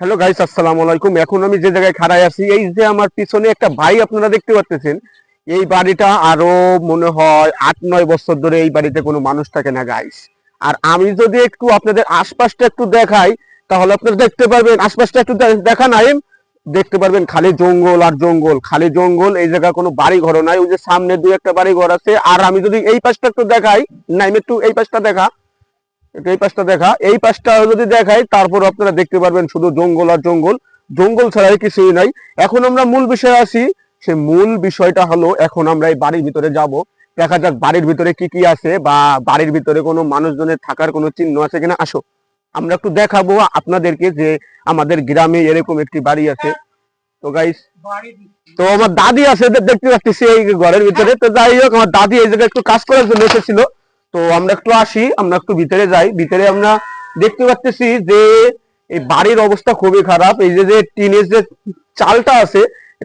Hello guys আসসালামু আলাইকুম। এখন আমি যে জায়গায় খাড়াই আছি, এই যে আমার পিছনে একটা ভাই আপনারা দেখতে পাচ্ছেন। এই বাড়িটা আরও মনে হয় আট, নয় বছর ধরে এই বাড়িতে কোনো মানুষ থাকে না গাইস আর আমি যদি একটু আপনাদের আশপাশটা একটু দেখাই, তাহলে আপনারা দেখতে পারবেন, আশপাশটা একটু দেখা নাই? দেখতে পারবেন খালি জঙ্গল আর জঙ্গল, খালি জঙ্গল, এই জায়গা কোনো বাড়ি ঘর নাই। ওই যে সামনে দুই একটা বাড়ি ঘর আছে। আর আমি যদি এই পাশটা একটু দেখাই, নাইম, একটু এই পাশটা দেখা। এই পাশটা দেখা। এই পাশটা যদি দেখাই তারপর আপনারা দেখতে পারবেন শুধু জঙ্গল আর জঙ্গল। জঙ্গল ছাড়াই কিছুই নাই। এখন আমরা মূল বিষয়ে আসি। সে মূল বিষয়টা হলো, এখন আমরা এই বাড়ির ভিতরে যাব। দেখা যাক বাড়ির ভিতরে কি কি আছে বা বাড়ির ভিতরে কোনো মানুষজনের থাকার কোনো চিহ্ন আছে কিনা। আসো। আমরা একটু দেখাবো আপনাদেরকে যে আমাদের গ্রামে এরকম একটি বাড়ি আছে। তো গাইস তো আমার দাদি আছে দেখতে পাচ্ছি এই ঘরের ভিতরে। তো যাই হোক, আমার দাদি এই জায়গায় একটু কাজ করার জন্য এসেছিল। তো আমরা একটু আসি, আমরা একটু ভিতরে যাই। ভিতরে আমরা দেখতে পাচ্ছি যে এই বাড়ির অবস্থা খুবই খারাপ। এই যে টিনের যে চালটা আছে,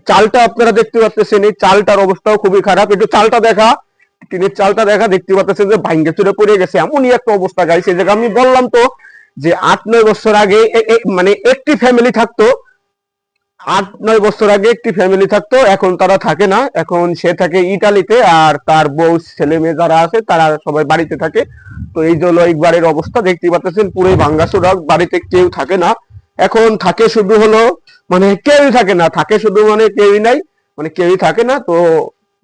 চালটা আপনারা দেখতে পাচ্ছেন এই চালটার অবস্থাও খুবই খারাপ। একটু চালটা দেখা, টিনের চালটা দেখা, দেখতে পাচ্ছেন যে ভাঙ্গে চুরে পড়ে গেছে। এমনই একটা অবস্থা গাইছে এই জায়গায় আমি বললাম তো যে আট, নয় বছর আগে মানে একটি ফ্যামিলি থাকতো। আট, নয় বছর আগে একটি ফ্যামিলি থাকতো, এখন তারা থাকে না। এখন সে থাকে ইটালিতে আর তার বউ ছেলে মেয়ে যারা আছে, তারা সবাই বাড়িতে থাকে। তো এই জন্য এই বাড়ির অবস্থা দেখতে পাচ্ছেন পুরোই ভাঙ্গাচোরা, বাড়িতে কেউ থাকে না। এখন থাকে শুধু হলো মানে কেউই থাকে না, থাকে শুধু মানে কেউই নাই মানে কেউই থাকে না। তো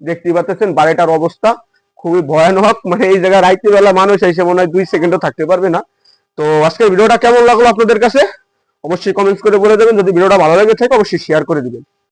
দেখতে পাচ্ছেন বাড়িটার অবস্থা খুবই ভয়ানক। মানে এই জায়গায় রাইতে বেলা মানুষ এসে মনে হয় দুই সেকেন্ডও থাকতে পারবে না। তো আজকের ভিডিওটা কেমন লাগল আপনাদের কাছে? অবশ্যই কমেন্টস করে বলে দেবেন। যদি ভিডিওটা ভালো লেগে থাকে অবশ্যই শেয়ার করে দিবেন।